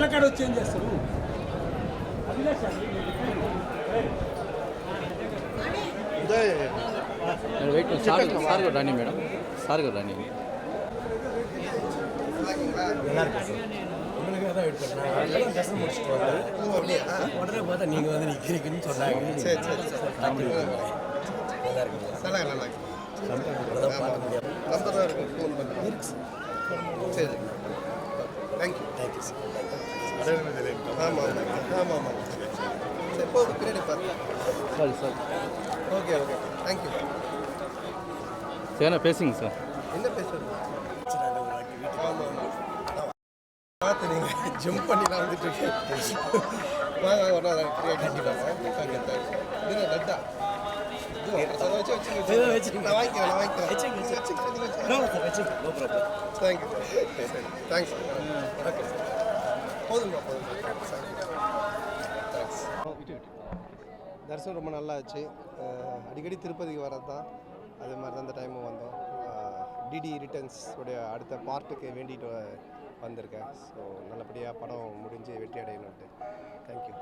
ఎట్లా కాడ వచ్చేం చేస్తారు? వెయిట్ సార్ సార్ కూడా రాని మేడం సార్ కూడా రాని உடனே பார்த்தா நீங்கள் வந்து நிற்கிறீங்கன்னு சொன்னாங்க சரி சரி நல்லா இருக்குங்க நல்லா நல்லா இருக்கு பார்க்க முடியாது சரி தேங்க்யூ தேங்க்யூ சார் ஆமாம் ஆமாம் ஆமாம் ஆமாம் சரி போதும். பின்னாடி பாருங்க. Sir sir okay okay thank you சரிண்ணா பேசுங்க சார் என்ன பேசுறது? ஆமாம் ஆமாம் பார்த்து நீங்கள் ஜம்ப் பண்ணிலாம் வந்துட்டு. வாங்க ஃப்ரீயாக கண்டிப்பாக இது பிரசாதம் வச்சு வச்சுக்கோங்க. நான் வாங்கிக்கிறேன் நான் வாங்கிக்கிறேன். வச்சுங்க, வச்சுங்க. வச்சுக்கிறேன் வச்சுக்கிறேன் No, sir, வச்சுங்க. No problem. தேங்க்யூ சரி தேங்க்ஸ் ஓகே போதுங்க. போதும் தரிசனம் ரொம்ப நல்லா ஆச்சு அடிக்கடி திருப்பதிக்கு வர்றது தான் அதே மாதிரி தான் இந்த டைமும் வந்தோம். டிடி ரிட்டர்ன்ஸ் உடைய அடுத்த பார்ட்டுக்கு வேண்டிட்டு வந்திருக்கேன். ஸோ நல்லபடியாக படம் முடிஞ்சு வெற்றி அடையணுன்ட்டு தேங்க்யூ